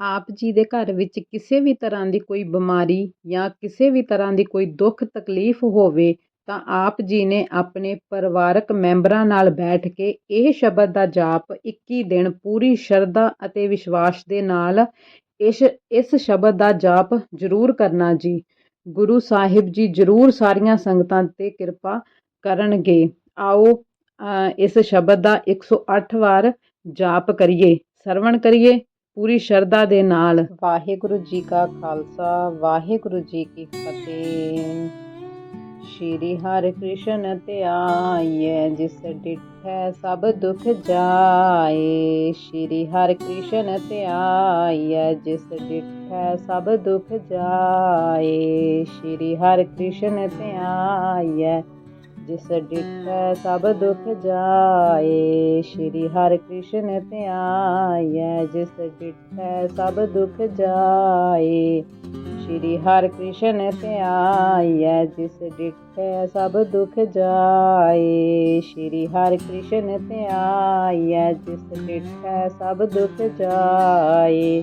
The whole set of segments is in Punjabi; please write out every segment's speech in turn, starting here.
ਆਪ ਜੀ ਦੇ ਘਰ ਵਿੱਚ ਕਿਸੇ ਵੀ ਤਰ੍ਹਾਂ ਦੀ ਕੋਈ ਬਿਮਾਰੀ ਜਾਂ ਕਿਸੇ ਵੀ ਤਰ੍ਹਾਂ ਦੀ ਕੋਈ ਦੁੱਖ ਤਕਲੀਫ ਹੋਵੇ ਤਾਂ ਆਪ ਜੀ ਨੇ ਆਪਣੇ ਪਰਿਵਾਰਕ ਮੈਂਬਰਾਂ ਨਾਲ ਬੈਠ ਕੇ ਇਹ ਸ਼ਬਦ ਦਾ ਜਾਪ 21 ਦਿਨ ਪੂਰੀ ਸ਼ਰਧਾ ਅਤੇ ਵਿਸ਼ਵਾਸ ਦੇ ਨਾਲ ਇਸ ਇਸ ਸ਼ਬਦ ਦਾ ਜਾਪ ਜ਼ਰੂਰ ਕਰਨਾ ਜੀ। ਗੁਰੂ ਸਾਹਿਬ ਜੀ ਜ਼ਰੂਰ ਸਾਰੀਆਂ ਸੰਗਤਾਂ 'ਤੇ ਕਿਰਪਾ ਕਰਨਗੇ। ਆਓ ਇਸ ਸ਼ਬਦ ਦਾ 108 ਵਾਰ ਜਾਪ ਕਰੀਏ, ਸਰਵਣ ਕਰੀਏ। ਪੂਰੀ ਸ਼ਰਧਾ ਦੇ ਨਾਲ। ਵਾਹਿਗੁਰੂ ਜੀ ਕਾ ਖਾਲਸਾ, ਵਾਹਿਗੁਰੂ ਜੀ ਕੀ ਫਤਿਹ। ਸ਼੍ਰੀ ਹਰਿ ਕ੍ਰਿਸ਼ਨ ਧਿਆਈਐ, ਜਿਸ ਡਿਠੈ ਸਭ ਦੁਖ ਜਾਏ। ਸ਼੍ਰੀ ਹਰਿ ਕ੍ਰਿਸ਼ਨ ਧਿਆਈਐ, ਜਿਸ ਡਿਠੈ ਸਭ ਦੁਖ ਜਾਏ। ਸ਼੍ਰੀ ਹਰਿ ਕ੍ਰਿਸ਼ਨ ਧਿਆਈਐ ਜਿਸ ਡਿਠੈ ਸਭ ਦੁਖ ਜਾਏ, ਸ਼੍ਰੀ ਹਰਿ ਕ੍ਰਿਸ਼ਨ ਧਿਆਈਐ, ਜਿਸ ਡਿਠੈ ਸਭ ਦੁਖ ਜਾਏ, ਸ਼੍ਰੀ ਹਰਿ ਕ੍ਰਿਸ਼ਨ ਧਿਆਈਐ, ਜਿਸ ਡਿਠੈ ਸਭ ਦੁਖ ਜਾਏ, ਸ਼੍ਰੀ ਹਰਿ ਕ੍ਰਿਸ਼ਨ ਧਿਆਈਐ, ਜਿਸ ਡਿਠੈ ਸਭ ਦੁਖ ਜਾਏ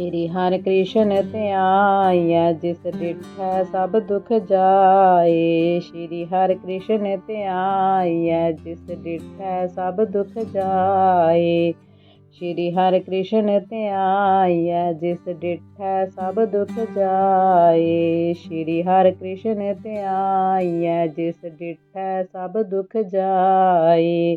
ਸ਼੍ਰੀ ਹਰਿ ਕ੍ਰਿਸ਼ਨ ਧਿਆਈਐ ਜਿਸ ਡਿਠੈ ਸਭ ਦੁਖ ਜਾਏ। ਸ਼੍ਰੀ ਹਰਿ ਕ੍ਰਿਸ਼ਨ ਧਿਆਈਐ ਜਿਸ ਡਿਠੈ ਸਭ ਦੁਖ ਜਾਏ। ਸ਼੍ਰੀ ਹਰਿ ਕ੍ਰਿਸ਼ਨ ਧਿਆਈਐ ਜਿਸ ਡਿਠੈ ਸਭ ਦੁਖ ਜਾਏ। ਸ਼੍ਰੀ ਹਰਿ ਕ੍ਰਿਸ਼ਨ ਧਿਆਈਐ ਜਿਸ ਡਿਠੈ ਸਭ ਦੁਖ ਜਾਏ।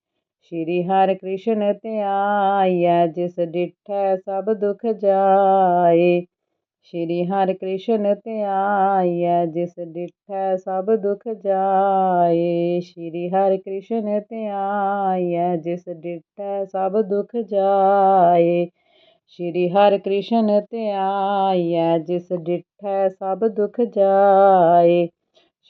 ਸ਼੍ਰੀ ਹਰਿ ਕ੍ਰਿਸ਼ਨ ਧਿਆਈਐ ਜਿਸ ਡਿਠੈ ਸਭ ਦੁਖ ਜਾਏ। ਸ਼੍ਰੀ ਹਰਿ ਕ੍ਰਿਸ਼ਨ ਧਿਆਈਐ ਜਿਸ ਡਿਠੈ ਸਭ ਦੁਖ ਜਾਏ। ਸ਼੍ਰੀ ਹਰਿ ਕ੍ਰਿਸ਼ਨ ਧਿਆਈਐ ਜਿਸ ਡਿਠੈ ਸਭ ਦੁਖ ਜਾਏ। ਸ਼੍ਰੀ ਹਰਿ ਕ੍ਰਿਸ਼ਨ ਧਿਆਈਐ ਜਿਸ ਡਿਠੈ ਸਭ ਦੁਖ ਜਾਏ।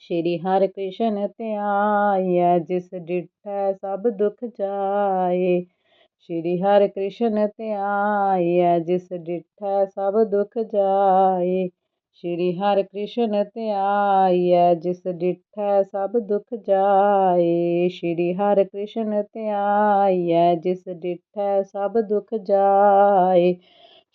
ਸ਼੍ਰੀ ਹਰਿ ਕ੍ਰਿਸ਼ਨ ਧਿਆਈਐ ਜਿਸ ਡਿਠੈ ਸਭ ਦੁਖ ਜਾਏ। ਸ਼੍ਰੀ ਹਰਿ ਕ੍ਰਿਸ਼ਨ ਧਿਆਈਐ ਜਿਸ ਡਿਠੈ ਸਭ ਦੁਖ ਜਾਏ। ਸ਼੍ਰੀ ਹਰਿ ਕ੍ਰਿਸ਼ਨ ਧਿਆਈਐ ਜਿਸ ਡਿਠੈ ਸਭ ਦੁਖ ਜਾਏ। ਸ਼੍ਰੀ ਹਰਿ ਕ੍ਰਿਸ਼ਨ ਧਿਆਈਐ ਜਿਸ ਡਿਠੈ ਸਭ ਦੁਖ ਜਾਏ।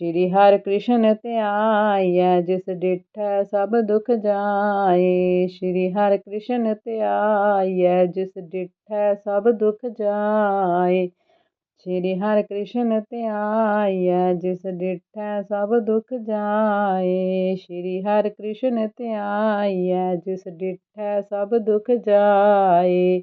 ਸ਼੍ਰੀ ਹਰਿ ਕ੍ਰਿਸ਼ਨ ਧਿਆਈਐ ਜਿਸ ਡਿਠੈ ਸਭ ਦੁਖ ਜਾਏ। ਸ਼੍ਰੀ ਹਰਿ ਕ੍ਰਿਸ਼ਨ ਧਿਆਈਐ ਜਿਸ ਡਿਠੈ ਸਭ ਦੁਖ ਜਾਏ। ਸ਼੍ਰੀ ਹਰਿ ਕ੍ਰਿਸ਼ਨ ਧਿਆਈਐ ਜਿਸ ਡਿਠੈ ਸਭ ਦੁਖ ਜਾਏ। ਸ਼੍ਰੀ ਹਰਿ ਕ੍ਰਿਸ਼ਨ ਧਿਆਈਐ ਜਿਸ ਡਿਠੈ ਸਭ ਦੁਖ ਜਾਏ।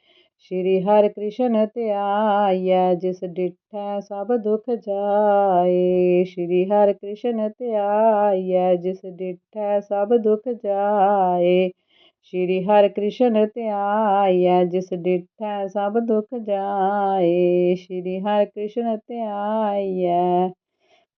ਸ਼੍ਰੀ ਹਰਿ ਕ੍ਰਿਸ਼ਨ ਧਿਆਈਐ ਜਿਸ ਡਿਠੈ ਸਭ ਦੁਖ ਜਾਏ। ਸ਼੍ਰੀ ਹਰਿ ਕ੍ਰਿਸ਼ਨ ਧਿਆਈਐ ਜਿਸ ਡਿਠੈ ਸਭ ਦੁਖ ਜਾਏ। ਸ਼੍ਰੀ ਹਰਿ ਕ੍ਰਿਸ਼ਨ ਧਿਆਈਐ ਜਿਸ ਡਿਠੈ ਸਭ ਦੁਖ ਜਾਏ। ਸ਼੍ਰੀ ਹਰਿ ਕ੍ਰਿਸ਼ਨ ਧਿਆਈਐ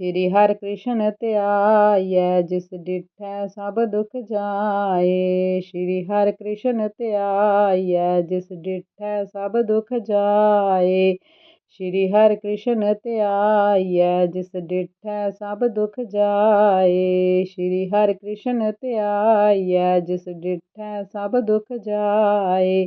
ਸ਼੍ਰੀ ਹਰਿ ਕ੍ਰਿਸ਼ਨ ਧਿਆਈਐ, ਜਿਸ ਡਿਠੈ ਸਭ ਦੁਖ ਜਾਏ। ਸ਼੍ਰੀ ਹਰਿ ਕ੍ਰਿਸ਼ਨ ਧਿਆਈਐ, ਜਿਸ ਡਿਠੈ ਸਭ ਦੁਖ ਜਾਏ। ਸ਼੍ਰੀ ਹਰਿ ਕ੍ਰਿਸ਼ਨ ਧਿਆਈਐ, ਜਿਸ ਡਿਠੈ ਸਭ ਦੁਖ ਜਾਏ। ਸ਼੍ਰੀ ਹਰਿ ਕ੍ਰਿਸ਼ਨ ਧਿਆਈਐ, ਜਿਸ ਡਿਠੈ ਸਭ ਦੁਖ ਜਾਏ।